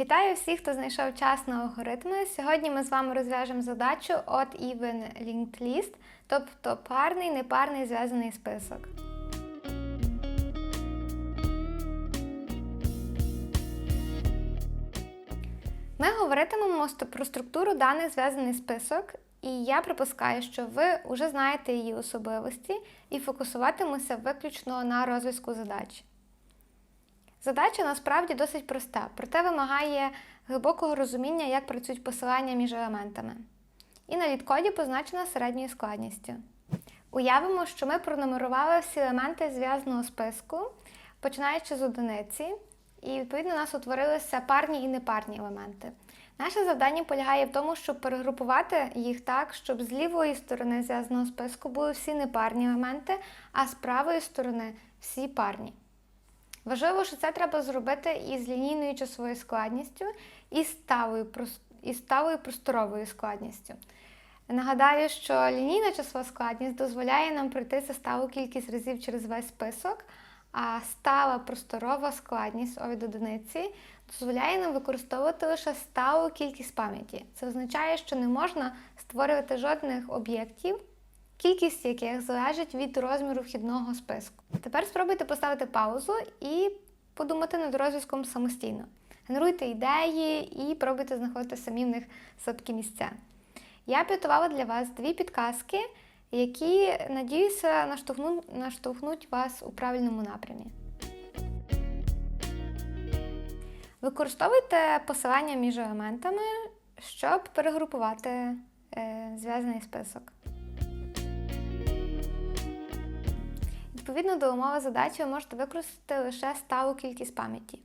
Вітаю всіх, хто знайшов час на алгоритми. Сьогодні ми з вами розв'яжемо задачу Odd Even Linked List, тобто парний, непарний зв'язаний список. Ми говоритимемо про структуру даних зв'язаний список, і я припускаю, що ви вже знаєте її особливості і фокусуватимуся виключно на розв'язку задач. Задача насправді досить проста, проте вимагає глибокого розуміння, як працюють посилання між елементами. І на літкоді позначена середньою складністю. Уявимо, що ми пронумерували всі елементи зв'язаного списку, починаючи з одиниці, і відповідно у нас утворилися парні і непарні елементи. Наше завдання полягає в тому, щоб перегрупувати їх так, щоб з лівої сторони зв'язаного списку були всі непарні елементи, а з правої сторони всі парні. Важливо, що це треба зробити із лінійною часовою складністю і сталою, прос- і сталою просторовою складністю. Нагадаю, що лінійна часова складність дозволяє нам пройти сталу кількість разів через весь список, а стала просторова складність від одиниці дозволяє нам використовувати лише сталу кількість пам'яті. Це означає, що не можна створювати жодних об'єктів, кількість яких залежить від розміру вхідного списку. Тепер спробуйте поставити паузу і подумати над розв'язком самостійно. Генеруйте ідеї і пробуйте знаходити самі в них слабкі місця. Я підготувала для вас дві підказки, які, надіюся, наштовхнуть, наштовхнуть вас у правильному напрямі. Використовуйте посилання між елементами, щоб перегрупувати е, зв'язаний список. Відповідно до умови задачі ви можете використати лише сталу кількість пам'яті.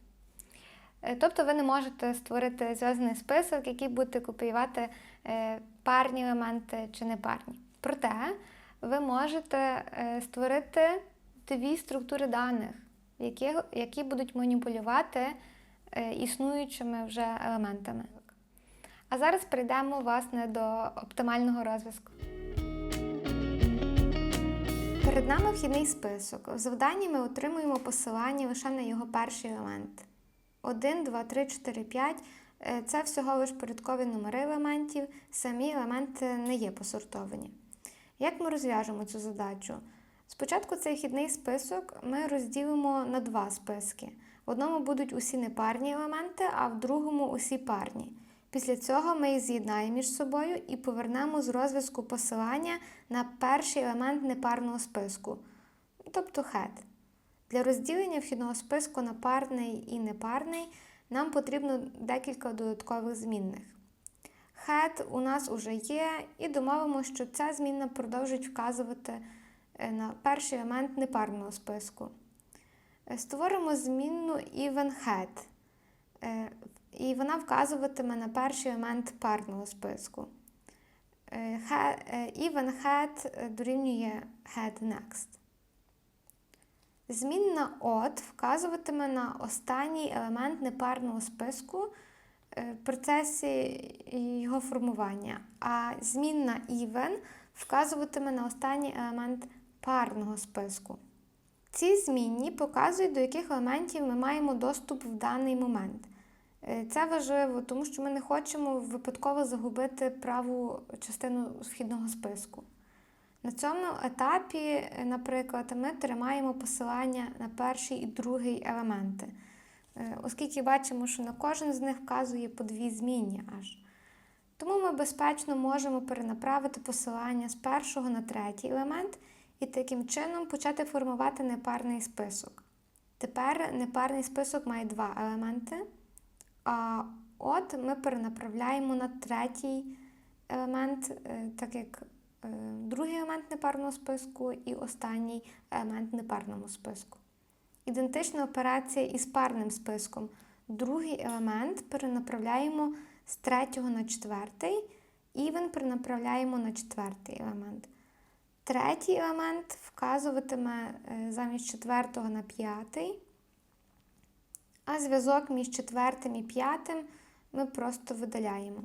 Е, Тобто ви не можете створити зв'язаний список, який будете копіювати е, парні елементи чи непарні. Проте ви можете е, створити дві структури даних, які, які будуть маніпулювати існуючими вже елементами. А зараз перейдемо власне до оптимального розв'язку. Перед нами вхідний список. В завданні ми отримуємо посилання лише на його перший елемент. 1, 2, 3, 4, 5 Е, це всього лиш порядкові номери елементів, самі елементи не є посортовані. Як ми розв'яжемо цю задачу? Спочатку цей вхідний список ми розділимо на два списки. В одному будуть усі непарні елементи, а в другому усі парні. Після цього ми їх з'єднаємо між собою і повернемо з розв'язку посилання на перший елемент непарного списку, тобто head. Для розділення вхідного списку на парний і непарний нам потрібно декілька додаткових змінних. Head у нас вже є, і домовимо, що ця змінна продовжить вказувати е, на перший елемент непарного списку. Е, Створимо змінну EvenHead, е, і вона вказуватиме на перший елемент парного списку. Е, е, EvenHead е, дорівнює headNext. Змінна от вказуватиме на останній елемент непарного списку в процесі його формування, а змінна even вказуватиме на останній елемент парного списку. Ці змінні показують, до яких елементів ми маємо доступ в даний момент. Е, Це важливо, тому що ми не хочемо випадково загубити праву частину вхідного списку. На цьому етапі, е, наприклад, ми тримаємо посилання на перший і другий елементи, Е, оскільки бачимо, що на кожен з них вказує по дві змінні аж. Тому ми безпечно можемо перенаправити посилання з першого на третій елемент і таким чином почати формувати непарний список. Тепер непарний список має два елементи, а от ми перенаправляємо на третій елемент, е, так як е, другий елемент непарного списку і останній елемент непарному списку. Ідентична операція із парним списком. Другий елемент перенаправляємо з третього на четвертий, even перенаправляємо на четвертий елемент. Третій елемент вказуватиме е, замість четвертого на п'ятий, а зв'язок між четвертим і п'ятим ми просто видаляємо.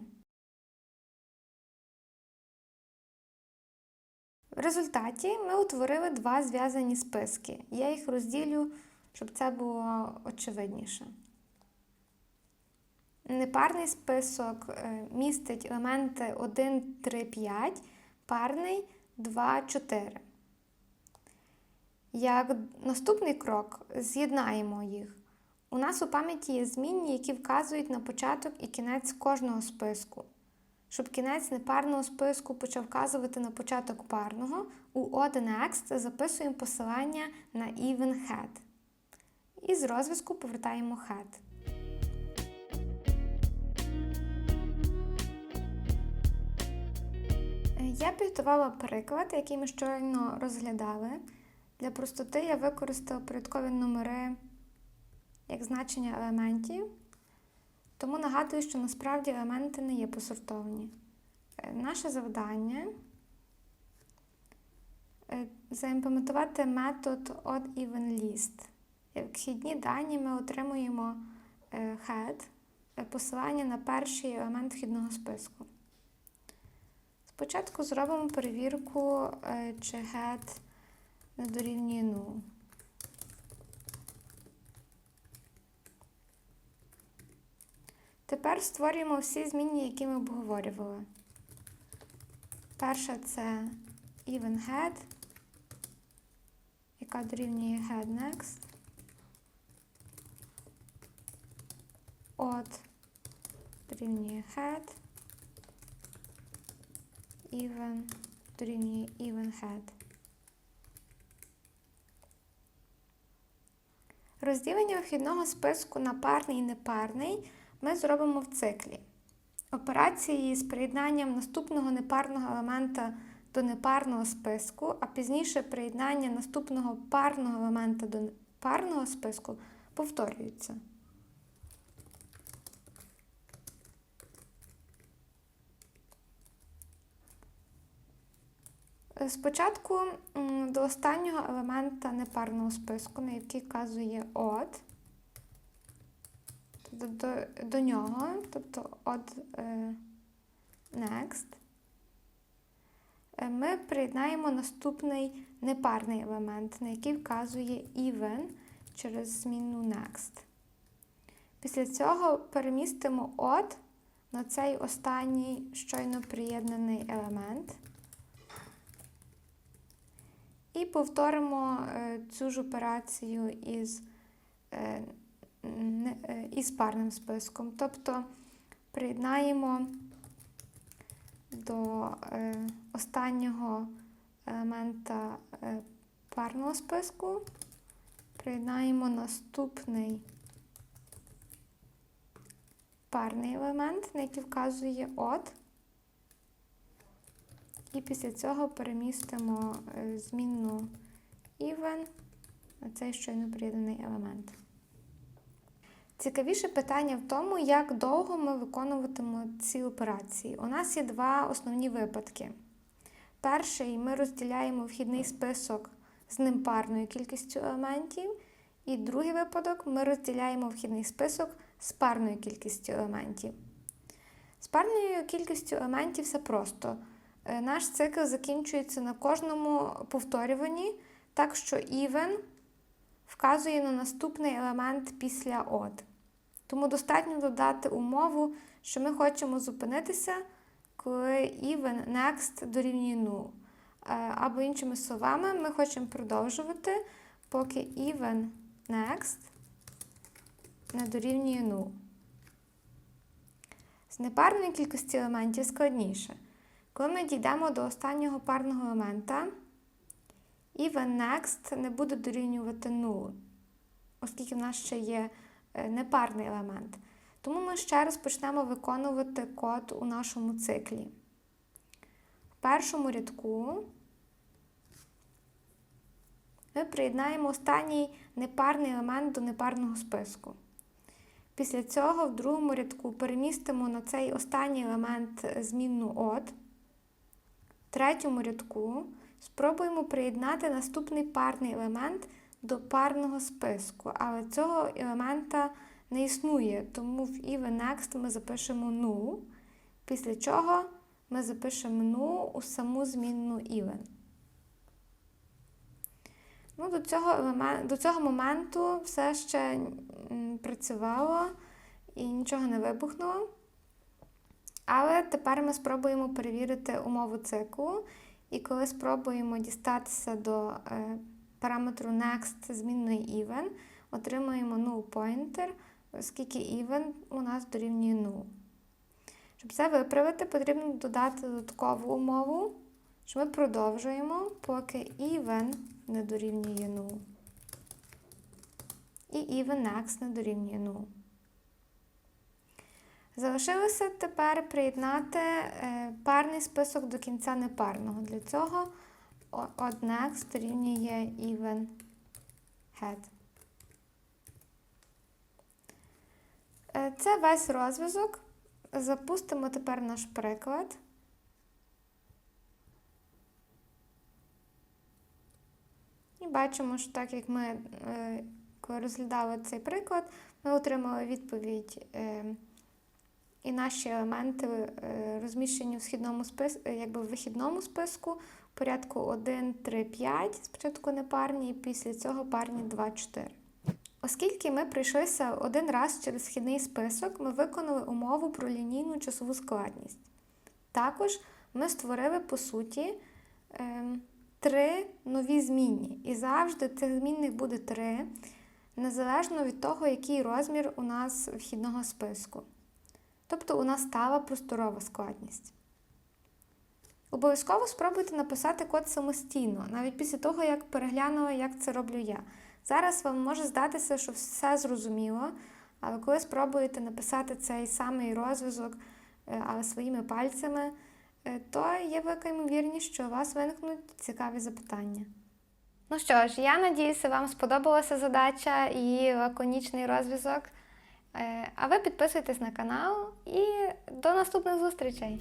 В результаті ми утворили два зв'язані списки. Я їх розділю, щоб це було очевидніше. Непарний список е, містить елементи 1, 3, 5, парний 2, 4. Як наступний крок з'єднаємо їх. У нас у пам'яті є змінні, які вказують на початок і кінець кожного списку. Щоб кінець непарного списку почав вказувати на початок парного, у ODNext записуємо посилання на even head. І з розв'язку повертаємо head. Я підготувала приклад, який ми щойно розглядали. Для простоти я використала порядкові номери як значення елементів, тому нагадую, що насправді елементи не є посортовані. Е, Наше завдання е, заімплементувати метод oddEvenList. Як вхідні дані ми отримуємо е, head, е, посилання на перший елемент вхідного списку. Спочатку зробимо перевірку, е, чи head не дорівнює null. Тепер створюємо всі змінні, які ми обговорювали. Перша це even head, яка дорівнює head next. От дорівнює head. Even дорівнює even head. Розділення вихідного списку на парний і непарний ми зробимо в циклі. Операції з приєднанням наступного непарного елемента до непарного списку, а пізніше приєднання наступного парного елемента до парного списку повторюються. Спочатку до останнього елемента непарного списку, на який вказує от, тобто до, до нього, тобто от е, next, е, ми приєднаємо наступний непарний елемент, на який вказує even через зміну next. Після цього перемістимо от на цей останній щойно приєднаний елемент. І повторимо е, цю ж операцію із, із парним списком. Тобто приєднаємо до е, останнього елемента е, парного списку, приєднаємо наступний парний елемент, на який вказує от. І після цього перемістимо е, змінну even на цей щойно приєднаний елемент. Цікавіше питання в тому, як довго ми виконуватимемо ці операції. У нас є два основні випадки. Перший ми розділяємо вхідний список з ним парною кількістю елементів. І другий випадок ми розділяємо вхідний список з парною кількістю елементів. З парною кількістю елементів все просто. Е, Наш цикл закінчується на кожному повторюванні, так що even вказує на наступний елемент після od. Тому достатньо додати умову, що ми хочемо зупинитися, коли even next дорівнює 0. Е, Або іншими словами, ми хочемо продовжувати, поки even next не дорівнює 0. З непарної кількості елементів складніше. Коли ми дійдемо до останнього парного елемента, even next не буде дорівнювати 0, оскільки в нас ще є непарний елемент. Тому ми ще раз почнемо виконувати код у нашому циклі. В першому рядку ми приєднаємо останній непарний елемент до непарного списку. Після цього в другому рядку перемістимо на цей останній елемент змінну от. В третьому рядку спробуємо приєднати наступний парний елемент до парного списку, але цього елемента не існує, тому в even next ми запишемо null, після чого ми запишемо null у саму змінну even. Ну, до, цього елемент, до цього моменту все ще працювало, і нічого не вибухнуло. Але тепер ми спробуємо перевірити умову циклу. І коли спробуємо дістатися до е, параметру next змінної even, отримаємо null pointer, оскільки even у нас дорівнює null. Щоб це виправити, потрібно додати додаткову умову, що ми продовжуємо, поки even не дорівнює 0. І even next не дорівнює 0. Залишилося тепер приєднати е, парний список до кінця непарного. Для цього next дорівнює even head. Е, Це весь розв'язок. Запустимо тепер наш приклад. І бачимо, що так як ми е, коли розглядали цей приклад, ми отримали відповідь, е, і наші елементи е, розміщені в східному спис... е, якби в вихідному списку порядку 1, 3, 5, спочатку непарні, і після цього парні 2, 4. Оскільки ми пройшлися один раз через східний список, ми виконали умову про лінійну часову складність. Також ми створили, по суті, ем, три нові змінні. І завжди цих змінних буде три, незалежно від того, який розмір у нас вхідного списку. Тобто у нас стала просторова складність. Обов'язково спробуйте написати код самостійно, навіть після того, як переглянули, як це роблю я. Зараз вам може здатися, що все зрозуміло, але коли спробуєте написати цей самий розв'язок, е, але своїми пальцями, е, то є велика ймовірність, що у вас виникнуть цікаві запитання. Ну що ж, я надіюся, вам сподобалася задача і лаконічний розв'язок. Е, А ви підписуйтесь на канал і до наступних зустрічей!